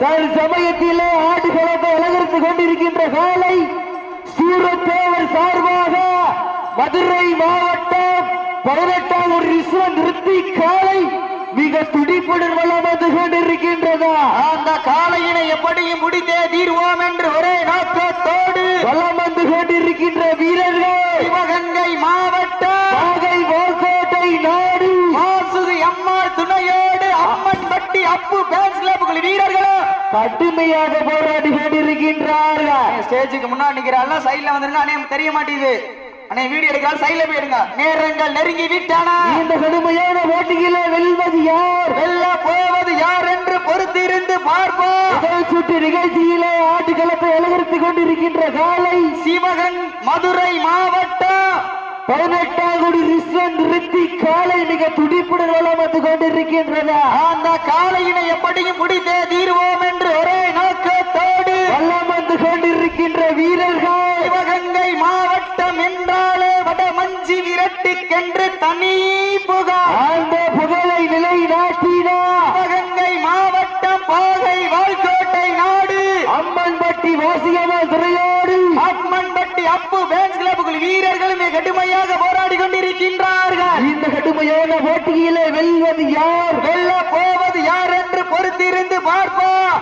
Time start no சமயத்திலே ஆடுகளத்தை அலங்கரித்துக் கொண்டிருக்கின்ற காலை சூரத்தேவர் சார்பாக மதுரை மாவட்டம் பதினெட்டாம் ஒரு ரிசுவன் நிறுத்தி காலை மிக துடிப்புடன் வளம் வந்து கொண்டிருக்கின்றதா? அந்த காளையினை எப்படியும் முடித்தே தீர்வோம் என்று ஒரே நோக்கத்தோடு வளம் வந்து கொண்டிருக்கின்ற வீரர்கள் சிவகங்கை மாவட்டம் நாகை வால்கோட்டை நாடு மாசுகு அம்மாள் துணையோடு அம்மன் பட்டி அப்பு பேன்ஸ் கிளப்புகள் வீரர்களும் கடுமையாக போராடி கொண்டிருக்கின்றார்கள். ஸ்டேஜுக்கு முன்னாடி நிக்கிறாள் சைடுல வந்துருங்க அண்ணே தெரிய மாட்டேங்குது. அண்ணே வீடியோ எடுக்கலாம் சைடுல போய் எடுங்க. நேரங்கள் நெருங்கி விட்டானா. இந்த கடுமையான போட்டியிலே வெல்வது யார்? வெல்ல போவது யார் என்று பொறுத்திருந்து பார்ப்போம். முதல் சுற்று நிகழ்ச்சியிலே ஆட்டுக்களத்தை அலங்கரித்துக் கொண்டிருக்கின்ற காலை சிவகன் மதுரை மாவட்டம். பதினெட்டாம் கோடி ரிஸ்வன் நிறுத்தி காலை மிக துடிப்புடன் வளம் வந்து கொண்டிருக்கின்றதா. அந்த காளையினை எப்படியும் முடித்தே தீர்வோம் என்று ஒரே நோக்கத்தோடு வளம் வந்து கொண்டிருக்கின்ற வீரர்கள் சிவகங்கை மாவட்டம் என்றாலே வட வடமஞ்சி விரட்டுக்கென்று தனி புகார் அந்த புகழை நிலைநாட்டினார். சிவகங்கை மாவட்டம் பாகை வால்கோட்டை நாடு அம்மன்பட்டி வாசியம்மாள் துறையோடு. அம்மன்பட்டி அப்பு பேன்ஸ் கிளப்புகள் வீரர்களுமே கடுமையாக போராடி கொண்டிருக்கின்றார்கள். இந்த கடுமையான போட்டியிலே வெல்வது யார்? வெல்ல போவது யார் என்று பொறுத்திருந்து பார்ப்போம்.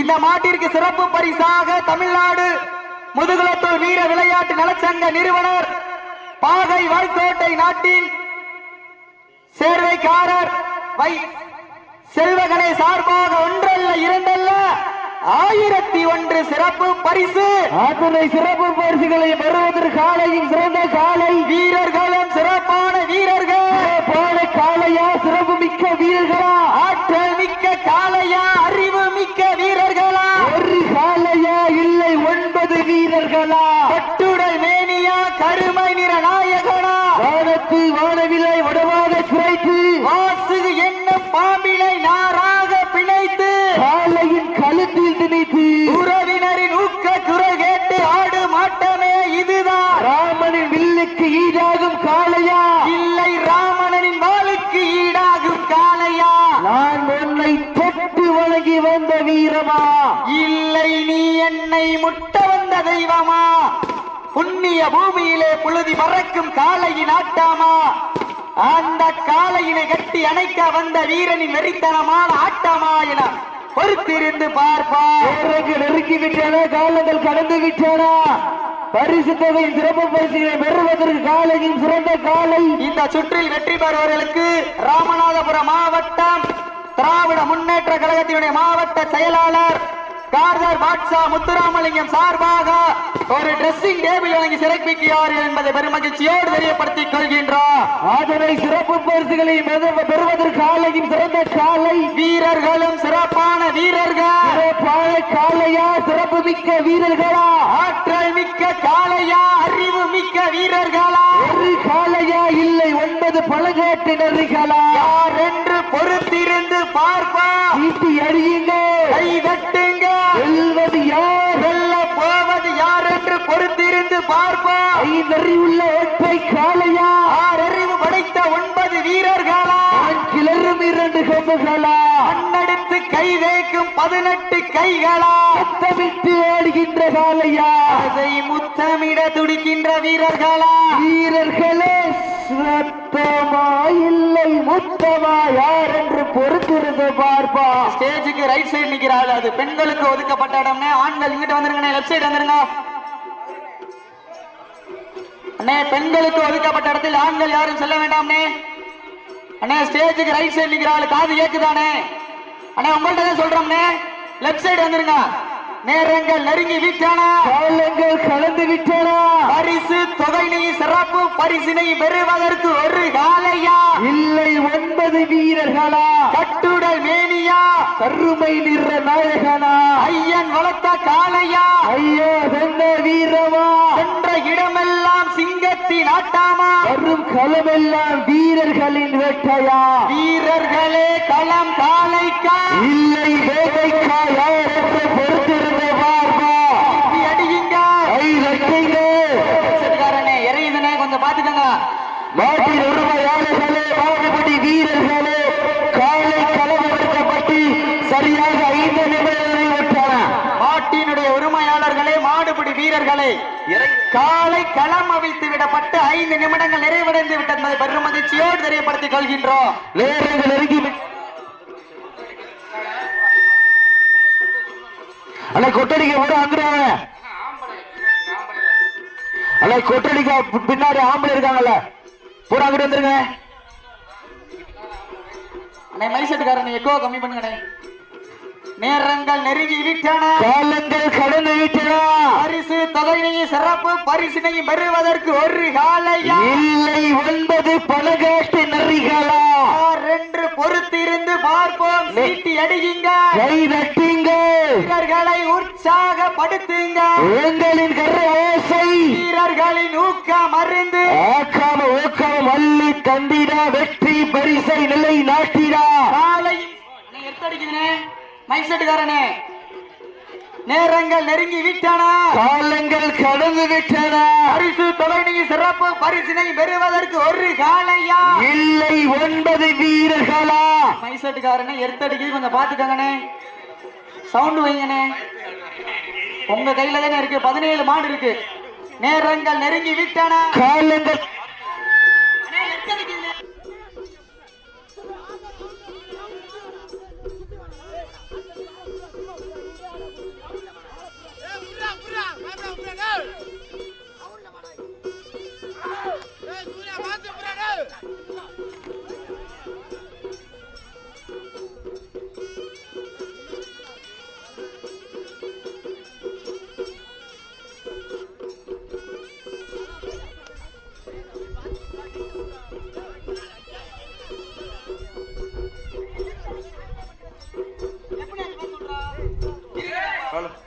இந்த மாட்டிற்கு சிறப்பு பரிசாக தமிழ்நாடு முதுகுலத்தூர் வீர விளையாட்டு நலச்சங்க நிறுவனர் பாகை வாய்க்கோட்டை நாட்டின் சேர்வைக்காரர் வை செல்வகனை சார்பாக ஒன்றல்ல இரண்டல்ல ஆயிரத்தி ஒன்று சிறப்பு பரிசு. அத்தனை சிறப்பு பரிசுகளை பெறுவதற்கு காலையும் சிறந்த காலை. வீரர்களும் சிறப்பான வீரர்கள். போல காளையா சிறப்பு மிக்க வீரர்களா. ஆற்றல் மிக்க காளையா அறிவு மிக்க வீரர்களா. ஒரு காளையா இல்லை ஒன்பது வீரர்களா. வில்லுக்கு ஈடாகும் காளையா? இல்லை ராமணனின் வாளுக்கு ஈடாகும் காளையா? நான் உன்னை தொட்டு வணங்கி வந்த வீரமா? இல்லை நீ என்னை முட்ட வந்த தெய்வமா? புண்ணிய பூமியிலே புழுதி பறக்கும் காளையின் ஆட்டாமா? அந்த காளையினை கட்டி அணைக்க வந்த வீரனின் வெறித்தனமான ஆட்டமா என பொறுத்திருந்து பார்ப்பா. நேரங்கள் நெருங்கி விட்டன காலங்கள் கடந்து விட்டன பரிசு தொகையின் சிறப்பு பரிசுகளை பெறுவதற்கு காலையின் சிறந்த காலை. இந்த சுற்றில் வெற்றி பெறுவர்களுக்கு ராமநாதபுரம் மாவட்டம் திராவிட முன்னேற்ற கழகத்தினுடைய மாவட்ட செயலாளர் கார்தர் பாட்ஷா முத்துராமலிங்கம் சார்பாக ஒரு டிரெஸ்ஸிங் டேபிள் வழங்கி சிறப்பிக்கிறார்கள் என்பதை பெருமகிழ்ச்சியோடு தெரியப்படுத்திக் கொள்கின்றோம் அதனை சிறப்பு பரிசுகளை பெறுவதற்கு காலையின் சிறந்த காலை. வீரர்களும் சிறப்பான வீரர்கள். சிறப்பான காலையா சிறப்பு மிக்க வீரர்களா? ஆற்றல் மிக்க காளையா அறிவு மிக்க வீரர்களா? ஒரு காலையா இல்லை ஒன்பது பழங்காட்டினர்களா யார் என்று பொறுத்திருந்து பார்ப்பா ஈட்டி அடியுங்க கை தட்டுங்க வெல்வது யார் வெல்ல போவது யார் என்று பொறுத்திருந்து பார்ப்போம். ஐந்தறி உள்ள ஒற்றை காலையா ஆறறிவு படைத்த ஒன்பது வீரர்களா? கிளறும் இரண்டு கொம்புகளா? மண்ணெடுத்து கை தேய்க்கும் பதினெட்டு கைகளா? சத்தமிட்டு ஆடுகின்ற காலையா அதை முத்தமிட துடிக்கின்ற வீரர்களா? வீரர்களே சத்தமா இல்லை முத்தமா யார் என்று பொறுத்திருந்து பார்ப்பா. ஸ்டேஜுக்கு ரைட் சைடு நிக்கிறாள். அது பெண்களுக்கு ஒதுக்கப்பட்ட இடம்னே ஆண்கள் இங்கிட்டு வந்துருங்க லெஃப்ட் சைடு வந்துருங்க. அண்ணே பெண்களுக்கு ஒதுக்கப்பட்ட இடத்தில் ஆண்கள் யாரும் செல்ல வேண்டாம்னே. அண்ணே ஸ்டேஜுக்கு ரைட் சைடு நிக்கிறாள் காது கேக்குதானே. அண்ணே உங்கள்ட்ட தான் சொல்றோம்னே. லெஃப்ட் சைடு வந்துருங்க. நேரங்கள் நெருங்கி விட்டன. காலங்கள் கலந்து விட்டன. பரிசு தொகையினை சிறப்பு பரிசினை பெறுவதற்கு ஒரு காலையா? இல்லை ஒன்பது வீரர்களா? கட்டுடல் மேனியா? கருமை நிற நாயகனா? ஐயன் வளர்த்த காளையா? ஐயோ சொந்த வீரமா சென்ற இடமெல்லாம் சிங்கத்தின் ஆட்டாமா வரும் களமெல்லாம் வீரர்களின் வேட்டையா? வீரர்களே களம் காளைக்கா இல்லை வேட்டைக்கா யார் என்று பொறுத்திருந்து பார்ப்பா இப்படி அடியுங்க ஐ லட்சிங்க சரிகாரனே இறையுதுனே கொஞ்சம் பாத்துக்கங்க நாட்டின் உரிமையாளர்களே வாடுபடி வீரர்களே காலை களம் வீரர்களை காலை களம் அவிழ்த்து விடப்பட்டு ஐந்து நிமிடங்கள் நிறைவடைந்து விட்டது. என்பதை பெருமதிச்சியோடு தெரியப்படுத்திக் கொள்கின்றோம். நேரங்கள் நெருங்கி அண்ணா கொட்டடிக்க கூட அங்குறாங்க அண்ணா கொட்டடிக்க பின்னாடி ஆம்பளை இருக்காங்கல்ல. கூட அங்கிட்டு வந்துருங்க. அண்ணே மைசெட்டுக்காரன் எக்கோ கம்மி பண்ணுங்கண்ணே. நேரங்கள் நெருங்கி விட்டன காலங்கள் கடந்து விட்டன. பரிசு தொகையினையும் சிறப்பு பரிசினையும் பெறுவதற்கு ஒரு காலையா? இல்லை ஒன்பது பணகாட்டு நரிகளா? ரெண்டு பொறுத்திருந்து பார்ப்போம். சீட்டி அடியுங்க. கை நட்டுங்கள் வீரர்களை உற்சாகப்படுத்துங்க. எங்களின் கரு ஆசை வீரர்களின் ஊக்கம் அருந்து. ஆக்காம ஊக்காம மல்லி தந்திடா. வெற்றி பரிசை நிலை நாட்டிடா காலையும் அண்ணே, எடுத்தடிக்குதுண்ணே மைசெட்டுக்காரனே நேரங்கள் நெருங்கி விட்டன. காலங்கள் கடந்து விட்டன. பரிசு தொகையினையும் சிறப்பு பரிசினை பெறுவதற்கு ஒரு காலையா இல்லை ஒன்பது வீரர்களா? மைசெட்டுக்காரனே எடுத்தடிக்குது கொஞ்சம் பாத்துக்கங்கண்ணே சவுண்ட் வைங்கண்ணே. உங்க கையில தானே இருக்கு. பதினேழு மாடு இருக்கு. நேரங்கள் நெருங்கி விட்டன. காலங்கள் காலம்.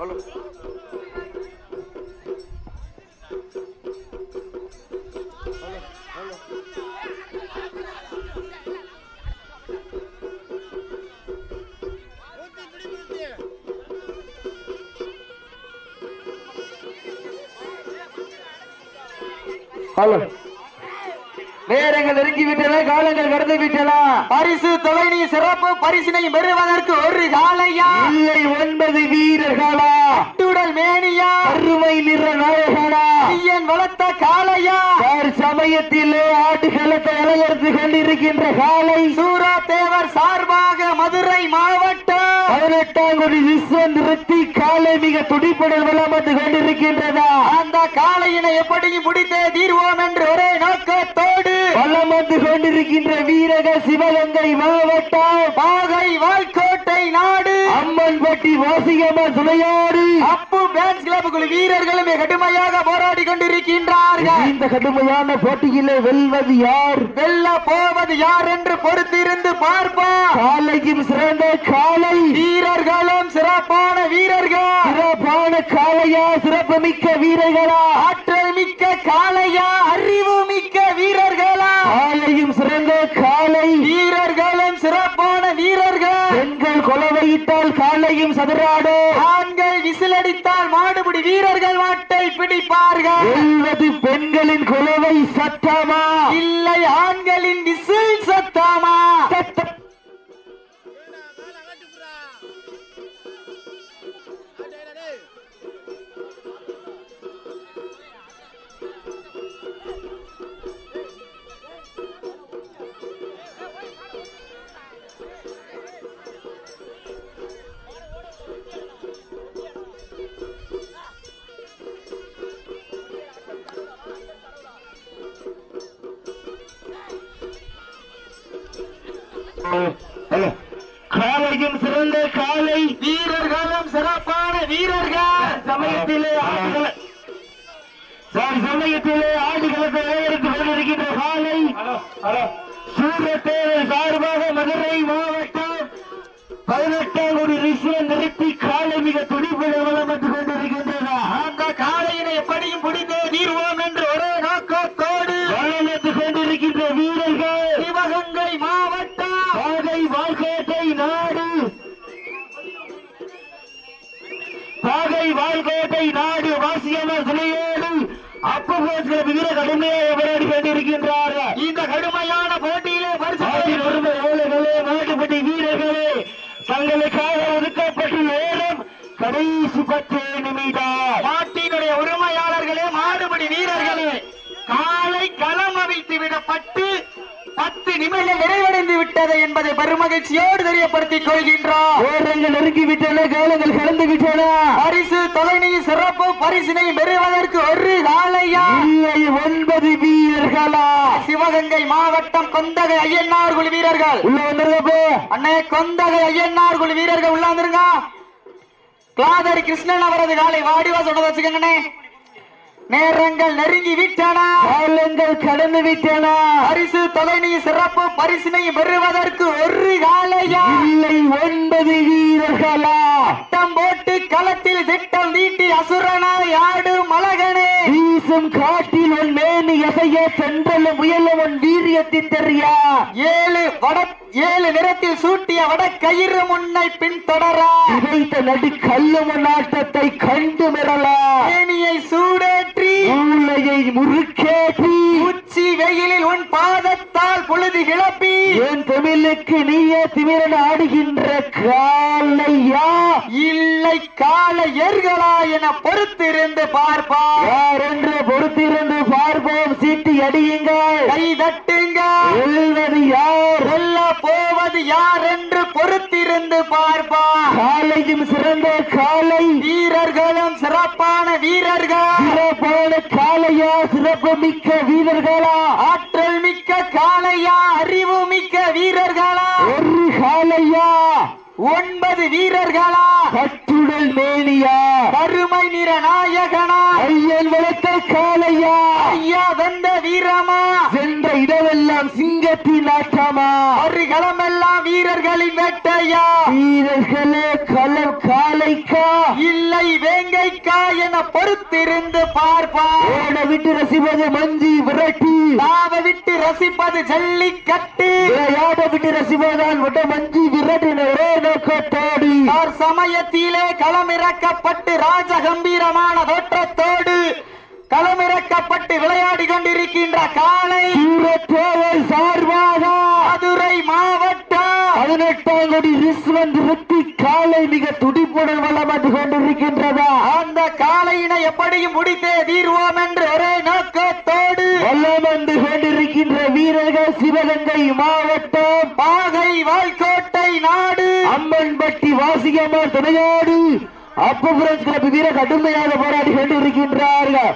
நேரங்கள் நெருங்கி விட்டன காலங்கள் கடந்து விட்டன. பரிசு தொகையினை சிறப்பு பரிசினை பெறுவதற்கு ஒரு காலையா? இல்லை ஒன்பது வீரர்களா? அட்டுடல் மேனியா? அருமை நிற நாயகனா? ஐயன் வளர்த்த யார் சமயத்திலே ஆட்டுக்களத்தை அலங்கரித்து கொண்டிருக்கின்ற காலை சூரா தேவர் சார்பாக மதுரை மாவட்டம் பதினெட்டாம் கோடி விஸ்வன் நிறுத்தி காலை மிக துடிப்புடன் வளம் வந்து கொண்டிருக்கின்றதா அந்த காளையினை எப்படியும் பிடித்தே தீர்வோம் என்று ஒரே நோக்கத்தோடு வளம் வந்து கொண்டிருக்கின்ற வீரக சிவகங்கை மாவட்டம் பாகை வாய்க்கோட்டை நாடு. அம்மன்பட்டி வாசிகமா துணையாடு அப்பு டான்ஸ் கிளப் குழு வீரர்களும் கடுமையாக போராடி கொண்டிருக்கின்றார்கள். இந்த கடுமையான போட்டியிலே வெல்வது யார்? வெல்ல போவது யார் என்று பொறுத்திருந்து பார்ப்போம். காலையும் சிறந்த காலை. வீரர்களும் சிறப்பான வீரர்கள். சிறப்பான காளையா சிறப்பு மிக்க வீரர்களா? ஆற்றல் மிக்க காளையா அறிவு மிக்க வீரர்களா? காலையும் சிறந்த காலை வீரர்களும் சிறப்பான வீரர்கள். பெண்கள் கொலவையிட்டால் காலையும் சதுராடு. ஆண்கள் விசிலடித்தால் மாடுபிடி வீரர்கள் மாட்டை பிடிப்பார்கள். வெல்வது பெண்களின் கொலவை சத்தமா? இல்லை ஆண்களின் விசில் சத்தாமா? சத்தம். சமயத்திலே ஆடுகளத்தை அலங்கரித்துக் கொண்டிருக்கின்ற காலை சூரத்தேவர் சார்பாக மதுரை மாவட்டம் பதினெட்டாம் கோடி ரிஷியை நிறுத்தி காலை மிக துடிப்புடன் வளம் வந்து கொண்டிருக்கின்றன. அந்த காளையினை எப்படியும் பிடித்தே தீர்வோம் என்று ஒரே நோக்கத்தோடு வளம் வந்து கொண்டிருக்கின்ற வீரர்கள் சிவகங்கை மாவட்டம். பாதை வாழ்கோட்டை நாடு. பாதை வாழ்கோட்டை நாடு வாசியம சிலையோடு அப்போது வீர கடுமையாக போராடி கொண்டிருக்கின்றார்கள் இந்த கடுமையான போட்டியிலே நாட்டுப்பட்டி வீரர்களே தங்களுக்காக ஒதுக்கப்பட்ட நேரம் கடைசி பத்து நிமிடம். நாட்டினுடைய காலையினுடைய உரிமையாளர்களே மாடுபடி வீரர்களே காலை களம் அவிழ்த்து விடப்பட்டு பத்து நிமிடம் நிறைவடைந்து விட்டது என்பதை பெருமகிழ்ச்சியோடு தெரியப்படுத்திக் கொள்கின்றோம் ஓரங்கள் நெருங்கி விட்டன காலங்கள் கடந்து விட்டன பரிசு தொலைநீ சிறப்பு பரிசினை பெறுவதற்கு ஒரு காலையா இல்லை ஒன்பது வீரர்களா? சிவகங்கை மாவட்டம் கொந்தகை ஐயன்னார் குழு வீரர்கள். உள்ள வந்துருங்கப்போ. அண்ணே கொந்தகை ஐயன்னார் குழு வீரர்கள் உள்ள வந்துருங்க. கிளாதரி கிருஷ்ணன் அவரது காலை வாடிவா சொன்னதை வச்சுக்கோங்கண்ணே. நேரங்கள் நெருங்கி விட்டன. காலங்கள் கடந்து விட்டன. பரிசு தொலைநீ சிறப்பு பரிசினை பெறுவதற்கு ஒரு காலையா? இல்லை ஒன்பது வீரர்களா? திட்டம் போட்டு களத்தில் திட்டம் நீட்டி அசுரனாய் ஆடும் அழகனே வீசும் காட்டில் உன் மேனி எசைய சென்றலும் முயலும் உன் வீரியத்தை தெரியா? ஏழு வட ஏழு நிறத்தில் சூட்டிய வட கயிறு முன்னை பின்தொடரா. இதைத்த நடு கல்லும நாட்டத்தை கண்டு மிரளா. தேனியை சூடேற்றி Oh, மூளையை முறுக்கேற்றி உச்சி வெயிலில் உன் பாதத்தால் பொழுது கிளப்பி. என் தமிழுக்கு நீயே திமிரன் ஆடுகின்ற காலையா இல்லை கால எர்களா என பொறுத்திருந்து பார்ப்பா யார் என்று பொறுத்திருந்து பார்ப்போம்? சீட்டி அடியுங்கள். கை தட்டுங்க வெல்வது யார்? சொல்ல போவது யார் என்று பொறுத்திருந்து பார்ப்பா காலையும் சிறந்த காலை வீரர்களும் சிறப்பான வீரர்கள். சிறப்பான காலையா சிறப்பு மிக்க வீரர்களா? ஆற்றல் மிக்க காளையா அறிவு மிக்க வீரர்களா? ஒரு காலையா ஒன்பது வீரர்களா கட்டுடல் மேனியா கருமை நிற நாயகனா ஐயன் வளர்த்த காலையா ஐயா வந்த வீரமா சென்ற ஒரு களமெல்லாம் வீரர்களின் வேட்டையா? வீரர்களே களம் காலைக்கா? இல்லை வேங்கைக்கா என பொறுத்திருந்து பார்ப்பா. ஓட விட்டு ரசிப்பது மஞ்சி விரட்டி. தாவ விட்டு ரசிப்பது ஜல்லிக்கட்டு. விளையாட விட்டு ரசிப்பதால் விட்ட மஞ்சி விரட்டின ஒரே நோக்கத்தோடு. ஓர் சமயத்திலே களமிறக்கப்பட்டு ராஜ கம்பீரமான தோற்றத்தோடு களமிறக்கப்பட்டு விளையாடி கொண்டிருக்கின்ற காளை சூரத்தேவர் சார்பாக மதுரை மாவட்டம். பதினெட்டாம் கோடி ரிஸ்வந்த் ரித்தி காலை மிக துடிப்புடன் வளம் வந்து கொண்டிருக்கின்றதா. அந்த காளையினை எப்படியும் முடித்தே தீர்வோம் என்று ஒரே நோக்கத்தோடு வல்லம் வந்து கொண்டிருக்கின்ற வீரர்கள் சிவகங்கை மாவட்டம் பாகை வாய்க்கோட்டை நாடு. அம்மன்பட்டி வாசிகம்மாள் துணையோடு. அப்பபுரம் வீரர் கடுமையாக போராடி கொண்டிருக்கின்றார்கள்.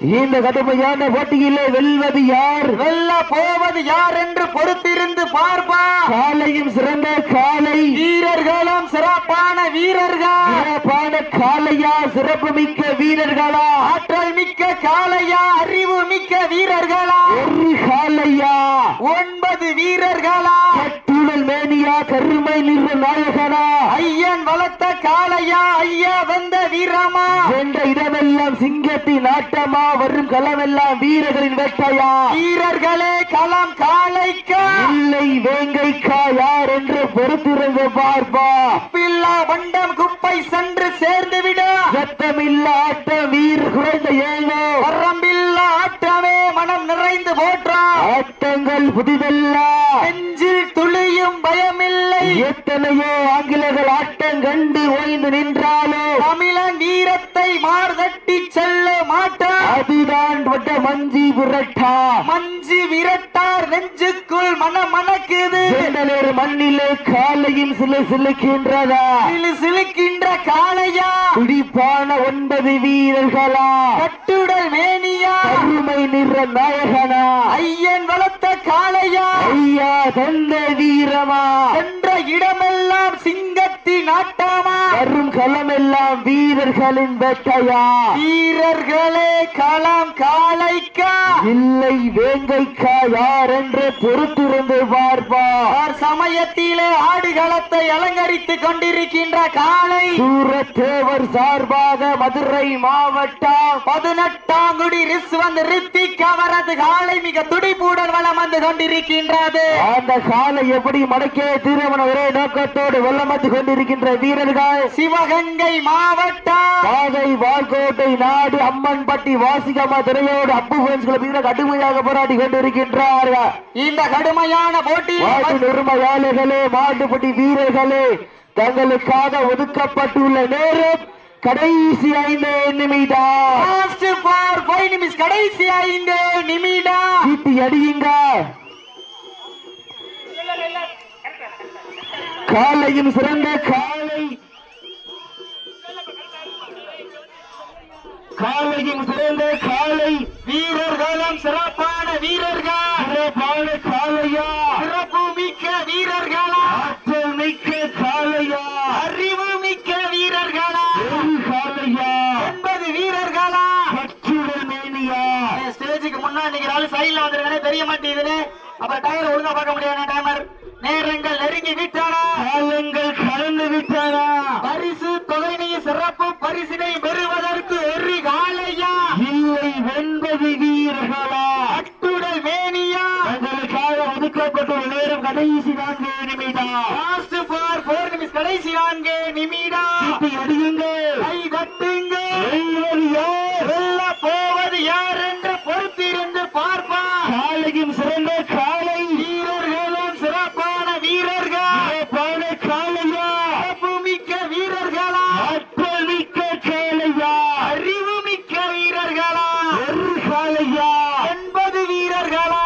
இந்த கடுமையான போட்டியிலே வெல்வது யார்? வெல்ல போவது யார் என்று பொறுத்திருந்து பார்ப்பா. காலையும் சிறந்த காலை. வீரர்களும் சிறப்பான வீரர்கள். சிறப்பான காலையா சிறப்பு மிக்க வீரர்களா. ஆற்றல் மிக்க காளையா அறிவு மிக்க வீரர்களா. ஒரு காலையா ஒன்பது வீரர்களா. கட்டுடல் மேனியா கருமை நிற நாயகனா. ஐயன் வளர்த்த காளையா ஐயா வந்த வீரமா. என்ற இடமெல்லாம் சிங்கத்தின் ஆட்டமா வரும் களமெல்லாம் வீரர்களின் வேட்டையா. வீரர்களே களம் காளைக்கா. இல்லை வேங்கைக்கா யார் என்று பொறுத்திருந்து பார்ப்பா பில்லா வண்டம் குப்பை சென்று சேர்ந்து விட சத்தமில்ல ஆட்டம் வீர் குறைந்த ஏனோ? வரம்பில்லா ஆட்டமே மனம் நிறைந்து போற்றா. ஆட்டங்கள் புதிதல்ல? நெஞ்சில் துளியும் பயமில்லை. எத்தனையோ ஆங்கிலர்கள் ஆட்டம் கண்டு ஓய்ந்து நின்றாலோ? தமிழன் வீரத்தை மார்தட்டி செல்ல மாட்டார் அதுதான் வட்ட மஞ்சி புரட்டா மஞ்சு விரட்டார் நெஞ்சுக்குள் மனம் மணக்குது செந்தலர் மண்ணிலே காலையும் சிலு சிலுக்கின்றதா? சிலு சிலுக்கின்ற காளையா? துடிப்பான ஒன்பது வீரர்களா? கட்டுடல் மேனியா? கருமை நிற நாயகனா? ஐயன் வளர்த்த காளையா? ஐயா தந்த வீரமா? சென்ற இடமெல்லாம் சிங்கத்தின் ஆட்டாமா? வரும் களமெல்லாம் வீரர்களின் வேட்டையா வீரர்களே களம் காளைக்கா இல்லை வேங்கைக்கா யார் என்று பொறுத்திருந்து பார்ப்பா. ஓர் சமயத்திலே ஆடுகளத்தை அலங்கரித்துக் கொண்டிருக்கின்ற காளை. சூரத்தேவர் சார்பாக மதுரை மாவட்டம். பதினெட்டாம் குடி ரிஸ்வந்த் ரித்திக் அவரது காலை மிக துடிப்புடன் வலம் வந்து கொண்டிருக்கின்றது. அந்த காலை எப்படி மடக்கே திருமண ஒரே நோக்கத்தோடு வெள்ளமத்து கொண்டிருக்கின்ற வீரர்கள்? சிவகங்கை மாவட்டம். பாதை வால்கோட்டை நாடு அம்மன்பட்டி வாசிகம்மா துறையோடு அப்பு வீரர் கடுமையாக போராடி கொண்டிருக்கின்றார்கள். இந்த கடுமையான போட்டியில் மாட்டு உரிமையாளர்களே மாட்டுப்பட்டி வீரர்களே தங்களுக்காக ஒதுக்கப்பட்டுள்ள நேரம் கடைசி ஐந்து நிமிடம். கடைசி ஐந்து நிமிடம். சீட்டி அடியுங்க. காலையும் சிறந்த காலை. காலையும் சிறந்த காலை வீரர்களும் சிறப்பான வீரர்கள். சிறப்பான காலையா? சிறப்பு மிக்க வீரர்களா? ஆற்றல் மிக்க காலையா? அறிவு மிக்க வீரர்களா? காலையா? ஒன்பது வீரர்களா? கற்றுடல் மேனியா? ஸ்டேஜுக்கு முன்னாடி நிக்கிற ஆளு சைடுல வந்திருக்கானே தெரிய மாட்டேங்குதுன்னு அப்புறம் டயர் ஒழுங்கா பார்க்க முடியாது டைமர் நேரங்கள் நெருங்கி விட்டானா காலங்கள் கடந்து விட்டாரா பரிசு சிறப்பு பரிசினை பெறுவதற்கு ஒரு காலையா இல்லை ஒன்பது வீரர்களா? அட்டுடல் மேனியா? தங்களுக்காக ஒதுக்கப்பட்ட நேரம் கடைசி நான்கு நிமிடம். லாஸ்ட் ஃபார் ஃபோர் நிமிஷம் கடைசி நான்கு நிமிடம். சீட்டி அடியுங்கள். கை தட்டுங்க காலையா எண்பது வீரர்களா?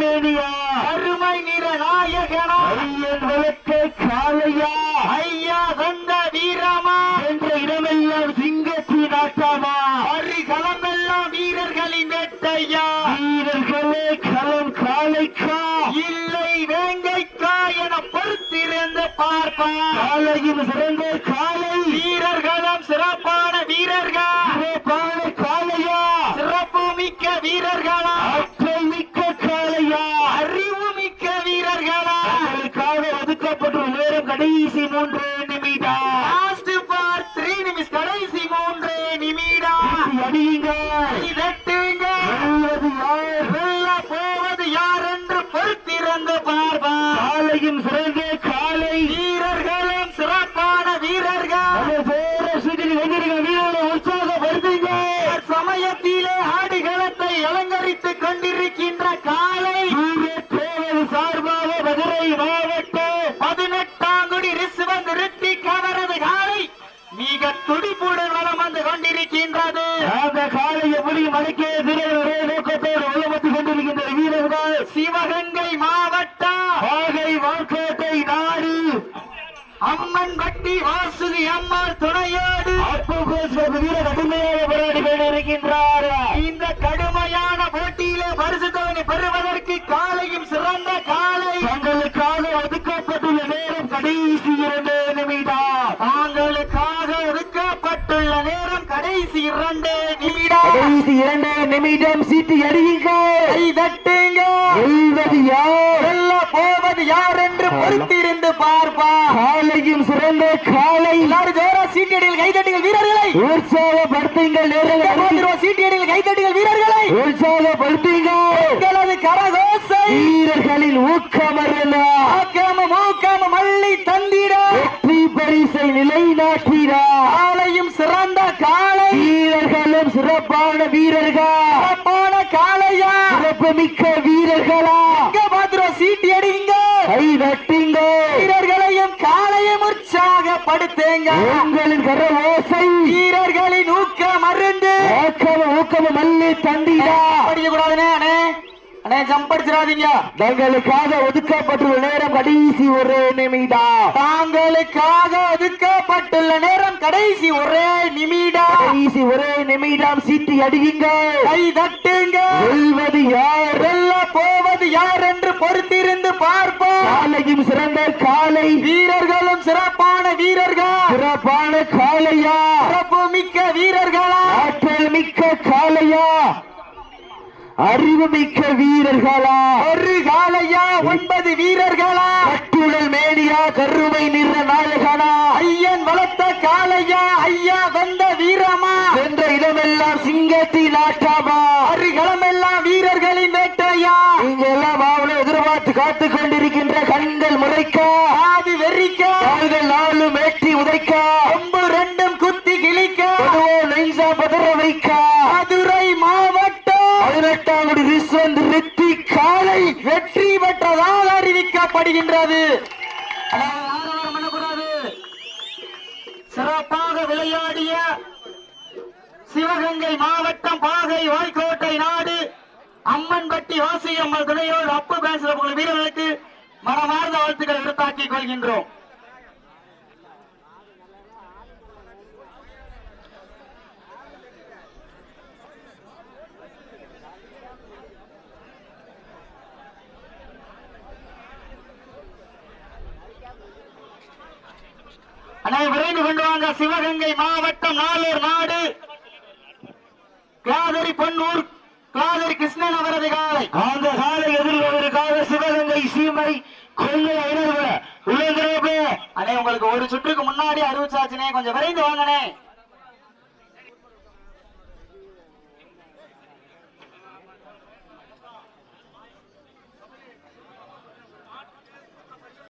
மேனியா அருமை நிற நாயகனா ஐயன் வளர்க்க காலையா ஐயா வந்த வீரமா? என்ற இடமெல்லாம் சிங்கத்தின் ஆட்டாமா? அருகளமெல்லாம் வீரர்களின் வெட்டையா? வீரர்களே களம் காலைக்கா? இல்லை வேங்கைக்கா என பொறுத்திருந்து பார்ப்பா. காலையும் சிறந்த காலை. வீரர்களும் சிறப்பான வீரர்கள். ஒதுக்கப்பட்ட நேரம் கடைசி மூன்று நிமிடம் லாஸ்ட் ஃபார் த்ரீ நிமிஷம் கடைசி மூன்று நிமிடம் அடியுங்க இதட்டுங்க வெல்வது யார்? வெல்ல போவது யார் என்று பொறுத்திருந்து பார்ப்பா காலையும் சிறந்த காலை. வீரர்களும் சிறப்பான வீரர்கள். பேர சுற்றி வந்திருக்க வீரர்களை உற்சாகப்படுத்துங்க. சமயத்திலே ஆடுகளத்தை அலங்கரித்துக் கொண்டிருக்கின்ற காலை. கொண்டிருக்கின்றது. அந்த காலை எப்படி மடக்கிய திரை ஒரே நோக்கத்தோடு உள்ளமத்து கொண்டிருக்கின்ற வீரர்கள். சிவகங்கை மாவட்டம். பாகை வாக்கோட்டை நாடு. அம்மன் வட்டி வாசுகி அம்மாள் துணையோடு. அப்போது வீர கடுமையாக போராடி கொண்டிருக்கின்றார். இந்த கடுமையான போட்டியிலே பரிசு தொகை பெறுவதற்கு காலையும் சிறந்த காலை தங்களுக்காக ஒதுக்கப்பட்டுள்ள நேரம் கடைசி இரண்டு நிமிடம் தாங்களுக்காக ஒதுக்கப்பட்டுள்ள நேரம் கடைசி இரண்டு நிமிடம் கடைசி இரண்டு நிமிடம் சீட்டு அடியுங்கள் கை தட்டுங்க. வெல்வது யார்? வெல்ல போவது யார் என்று பொறுத்திருந்து பார்ப்பா. காலையும் சிறந்த காலை. எல்லாரும் ஜோரா சீட்டியடிகள் கைதட்டுங்கள் வீரர்களை. உற்சாகப்படுத்துங்கள் போட்டிருவோம்? சீட்டியடிகள் கைதட்டுங்கள் வீரர்களை. உற்சாகப்படுத்துங்கள். எங்களது கரகோசை. வீரர்களின் ஊக்கமரலா ஆக்காம மூக்காம மள்ளி தந்திட. வெற்றி பரிசை நிலைநாட்டினா காலையும் சிறந்த காலை. சிறப்பான வீரர்கள்? சிறப்பான காளையா? சிறப்புமிக்க வீரர்களா? இங்க பாத்துருவோம் சீட்டி அடிங்க. கை தட்டுங்க. வீரர்களையும் காளையும் உற்சாகப்படுத்துங்க. உங்களின் கர ஓசை. வீரர்களின் ஊக்கம் மருந்து ஊக்கம ஊக்கம மல்லி தண்டிடா படிக்க கூடாதுனே அண்ணே ஜம்ப் அடிச்சிடாதீங்க தங்களுக்காக ஒதுக்கப்பட்டுள்ள நேரம் கடைசி ஒரு நிமிடம் தாங்களுக்காக ஒதுக்கப்பட்டுள்ள நேரம் கடைசி ஒரே நிமிடம் கடைசி ஒரே நிமிடம் சீட்டி அடியுங்கள் கை தட்டுங்க. வெல்வது யார்? வெல்ல போவது யார் என்று பொறுத்திருந்து பார்ப்போம். காலையும் சிறந்த காலை. வீரர்களும் சிறப்பான வீரர்கள். சிறப்பான காளையா சிறப்பு மிக்க வீரர்களா? ஆற்றல் மிக்க காளையா அறிவு மிக்க வீரர்களா? ஒரு காலையா ஒன்பது வீரர்களா? கட்டுடல் மேனியா கருமை நிற நாயகனா? ஐயன் வளர்த்த காளையா? ஐயா வந்த வீரமா? சென்ற இடமெல்லாம் சிங்கத்தின் ஆட்டாமா அருகளமெல்லாம் வீரர்களின் வேட்டையா? நீங்க எல்லாம் அவளை எதிர்பார்த்து காத்துக் கொண்டிருக்கின்ற கண்கள் முறைக்க? ஆதி வெறிக்க? நாளும் மேட்டி உதைக்க? அறிவிக்கப்படுகின்றது சிறப்பாக விளையாடிய சிவகங்கை மாவட்டம் பாகை வாய்க்கோட்டை நாடு அம்மன்பட்டி வாசியம்மன் துணையோடு அப்பு பேசுகிற உங்கள் வீரர்களுக்கு மனமார்ந்த வாழ்த்துக்களை எடுத்தாக்கிக் கொள்கின்றோம் அண்ணே வாங்க சிவகங்கை மாவட்டம் நாளூர் நாடு. கிளாதரி பொன்னூர் கிளாதரி கிருஷ்ணன் அவரது காலை. அந்த காலை எதிர்கொள்வதற்காக சிவகங்கை சீமை கொள்ளை ஐநூறு அண்ணே உங்களுக்கு ஒரு சுற்றுக்கு முன்னாடி அறிவிச்சாச்சுனே கொஞ்சம் விரைந்து வாங்கனே